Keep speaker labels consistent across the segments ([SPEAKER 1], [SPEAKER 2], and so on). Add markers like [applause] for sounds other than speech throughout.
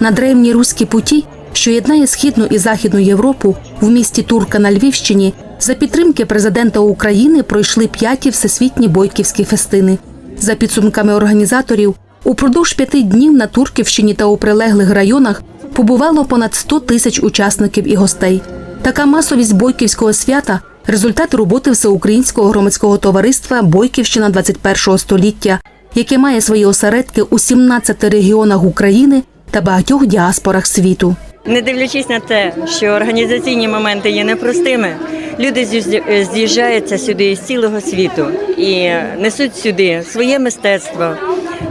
[SPEAKER 1] На древній руській путі, що єднає східну і західну Європу в місті Турка на Львівщині, за підтримки президента України пройшли п'яті всесвітні бойківські фестини. За підсумками організаторів, упродовж п'яти днів на Турківщині та у прилеглих районах побувало понад 100 тисяч учасників і гостей. Така масовість бойківського свята результат роботи всеукраїнського громадського товариства Бойківщина 21 століття, яке має свої осередки у 17 регіонах України та багатьох діаспорах світу.
[SPEAKER 2] Не дивлячись на те, що організаційні моменти є непростими, люди з'їжджаються сюди із цілого світу і несуть сюди своє мистецтво,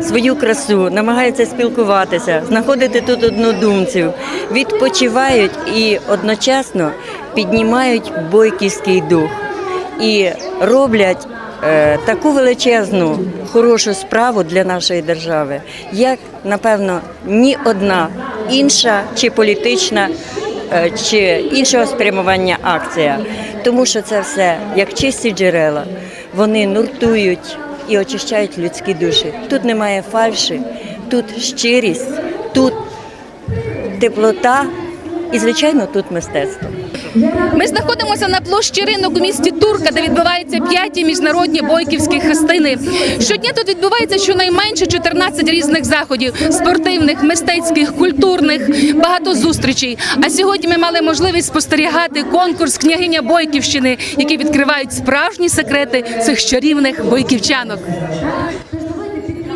[SPEAKER 2] свою красу, намагаються спілкуватися, знаходити тут однодумців, відпочивають і одночасно піднімають бойківський дух і роблять таку величезну хорошу справу для нашої держави, як напевно ні одна інша чи політична. е, Чи іншого спрямування акція, тому що це все як чисті джерела. Вони нуртують і очищають людські душі. Тут немає фальші, тут щирість, тут теплота і, звичайно, тут мистецтво.
[SPEAKER 3] Ми знаходимося на площі ринок у місті Турка, де відбуваються п'яті міжнародні бойківські хрестини. Щодня тут відбувається щонайменше 14 різних заходів: спортивних, мистецьких, культурних, багато зустрічей. А сьогодні ми мали можливість спостерігати конкурс княгиня Бойківщини, які відкривають справжні секрети цих чарівних бойківчанок.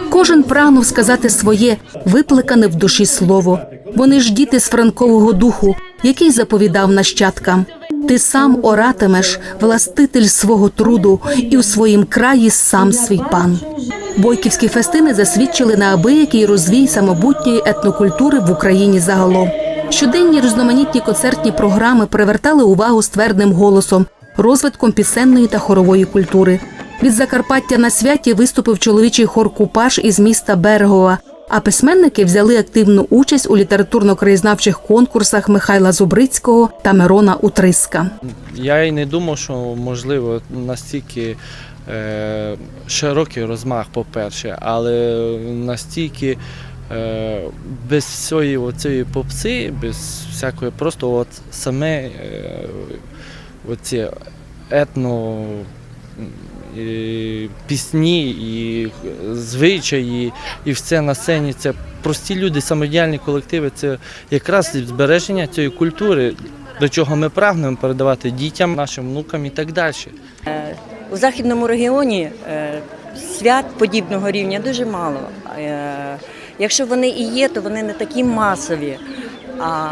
[SPEAKER 1] Кожен прагнув сказати своє, викликане в душі слово. Вони ж діти з франкового духу, який заповідав нащадкам. Ти сам оратимеш, властитель свого труду, і у своїм краї сам свій пан. Бойківські фестини засвідчили на абиякий розвій самобутньої етнокультури в Україні загалом. Щоденні різноманітні концертні програми привертали увагу ствердним голосом, розвитком пісенної та хорової культури. Від Закарпаття на святі виступив чоловічий хор Купаж із міста Берегова. А письменники взяли активну участь у літературно-краєзнавчих конкурсах Михайла Зубрицького та Мирона Утриска.
[SPEAKER 4] Я й не думав, що можливо настільки е, широкий розмах, по-перше, але настільки е, без всієї оцієї попси, без всякої, просто от саме е, оці етно. І пісні, і звичаї, і все на сцені. Це прості люди, самодіяльні колективи. Це якраз збереження цієї культури, до чого ми прагнемо передавати дітям, нашим внукам і так далі.
[SPEAKER 2] У західному регіоні е, свят подібного рівня дуже мало. Е, Якщо вони і є, то вони не такі масові. А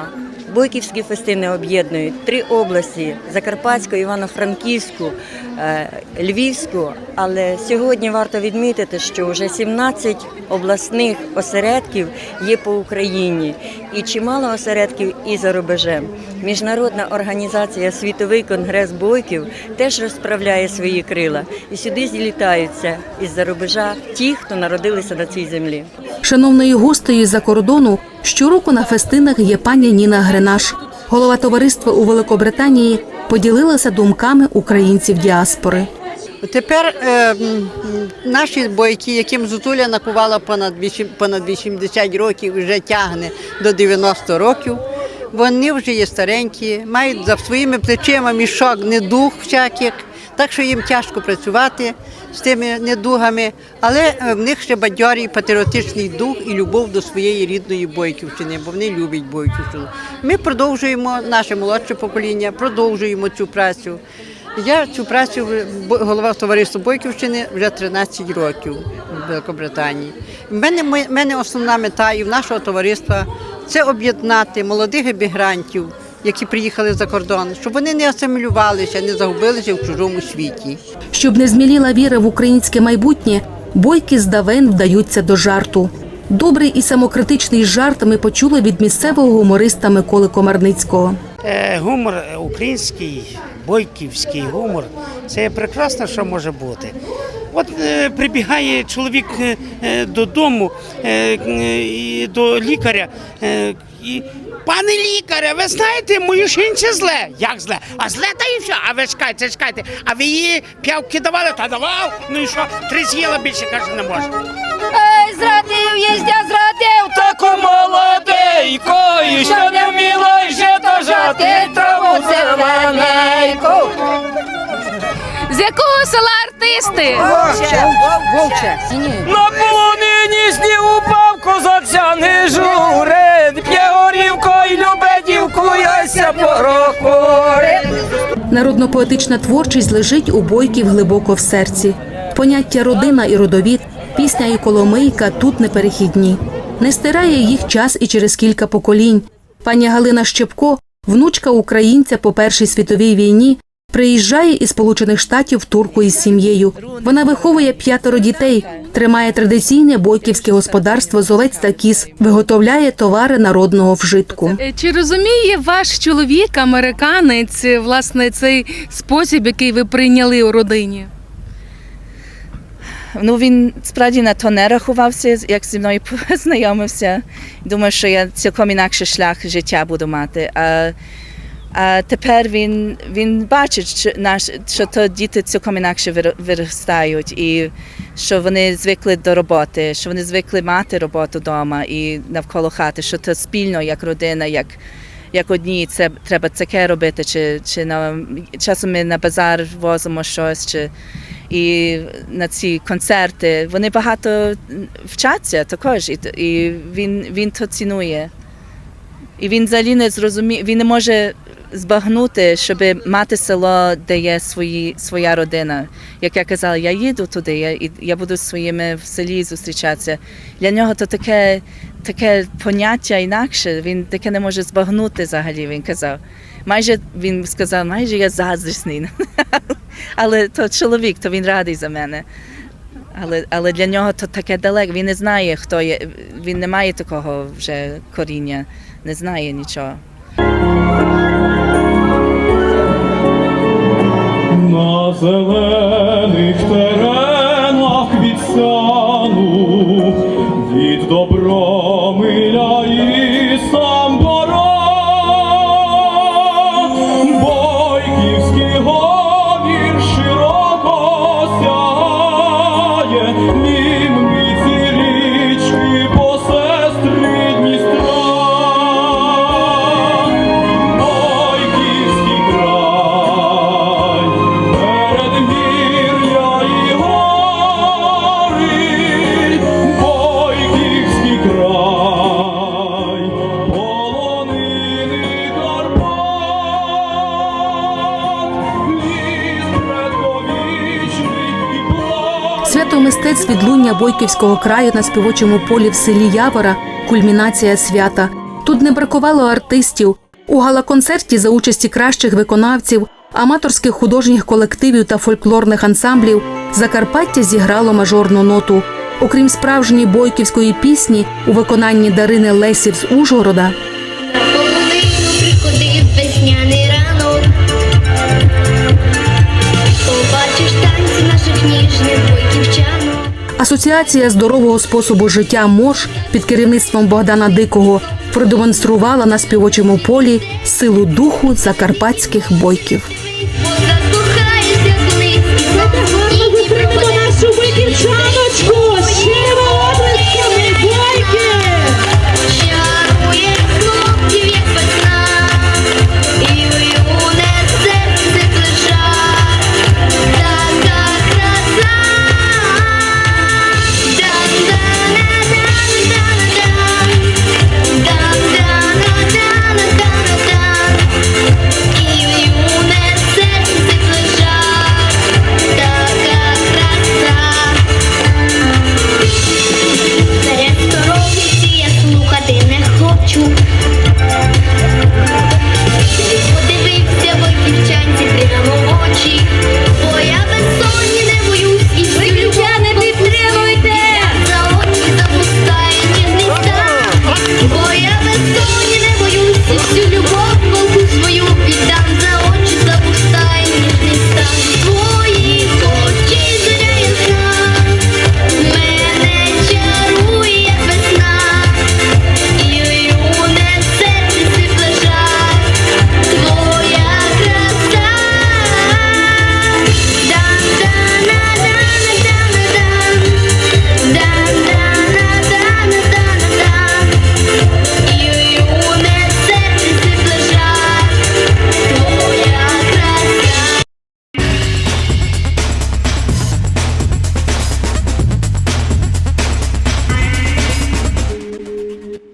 [SPEAKER 2] Бойківські фестини об'єднують три області: Закарпатську, Івано-Франківську, е, Львівську. Але сьогодні варто відмітити, що вже 17 обласних осередків є по Україні, і чимало осередків і за рубежем. Міжнародна організація Світовий конгрес бойків теж розправляє свої крила, і сюди злітаються із-за рубежа ті, хто народилися на цій землі.
[SPEAKER 1] Шановною гостею з-за кордону щороку на фестинах є пані Ніна Гринаш. Голова товариства у Великобританії поділилася думками українців діаспори.
[SPEAKER 5] Тепер е, наші бойки, яким Зутуля накувала понад вісім- понад 80 років, вже тягне до 90 років. Вони вже є старенькі, мають за своїми плечима мішок недуг всяких, так що їм тяжко працювати з тими недугами, але е, в них ще бадьорий патріотичний дух і любов до своєї рідної бойківщини, бо вони люблять бойківщину. Ми продовжуємо, наше молодше покоління, продовжуємо цю працю. Я цю працю голова товариства Бойківщини вже 13 років в Великобританії. В мене, мене основна мета і в нашого товариства це об'єднати молодих емігрантів, які приїхали за кордон, щоб вони не асимілювалися, не загубилися в чужому світі.
[SPEAKER 1] Щоб не зміліла віра в українське майбутнє, бойки з давен вдаються до жарту. Добрий і самокритичний жарт ми почули від місцевого гумориста Миколи Комарницького.
[SPEAKER 6] Е, Гумор український, бойківський гумор це прекрасно, що може бути. От е, прибігає чоловік е, е, додому і до лікаря і. Пане лікаря, ви знаєте, мою жінці зле. Як зле? А зле та і все. А ви чекайте, чекайте. А ви її п'явки давали? Та давав. Ну і що? Три з'їла більше каже, не може.
[SPEAKER 7] Ой, зрадив їздя зрадив таку молодейку, що не вміла й жито жати
[SPEAKER 3] Якого села артисти?
[SPEAKER 7] На полонині сніг упав, козаця не журить, п'є горівко і любе дівку, яся порохорить.
[SPEAKER 1] Народно-поетична творчість лежить у бойків глибоко в серці. Поняття родина і родовід, пісня і коломийка тут неперехідні. Не стирає їх час і через кілька поколінь. Пані Галина Щепко, внучка українця по Першій світовій війні, приїжджає із Сполучених Штатів турку із сім'єю. Вона виховує п'ятеро дітей, тримає традиційне бойківське господарство з овець та кіз, виготовляє товари народного вжитку.
[SPEAKER 3] Е, Чи розуміє ваш чоловік, американець, власне, цей спосіб, який ви прийняли у родині?
[SPEAKER 8] Ну він справді на то не рахувався, як зі мною [laughs] познайомився. Думаю, що я цілком інакший шлях життя буду мати. А, а тепер він, він бачить, що, наш, що то діти цілком інакше вир- виростають, і що вони звикли до роботи, що вони звикли мати роботу вдома і навколо хати, що то спільно, як родина, як. Як одні, це треба таке робити, чи, чи на часом ми на базар возимо щось, чи і на ці концерти. Вони багато вчаться також, і, і він, він то цінує. І він взагалі не зрозуміє, він не може збагнути, щоб мати село, де є свої, своя родина. Як я казала, я їду туди, я, я буду з своїми в селі зустрічатися. Для нього то таке, таке поняття інакше, він таке не може збагнути взагалі, він казав. Майже він сказав, майже я заздрісний. [laughs] Але то чоловік, то він радий за мене. Але, але для нього то таке далеко. Він не знає, хто є. Він не має такого вже коріння, не знає нічого.
[SPEAKER 9] На
[SPEAKER 1] мистецтв Бойківського краю на співочому полі в селі Явора кульмінація свята. Тут не бракувало артистів. У гала-концерті за участі кращих виконавців, аматорських художніх колективів та фольклорних ансамблів Закарпаття зіграло мажорну ноту. Окрім справжньої бойківської пісні у виконанні Дарини Лесів з Ужгорода.
[SPEAKER 10] Побачиш танці наших ніжних бойківчанок.
[SPEAKER 1] Асоціація здорового способу життя МОЖ під керівництвом Богдана Дикого продемонструвала на співочому полі силу духу закарпатських бойків.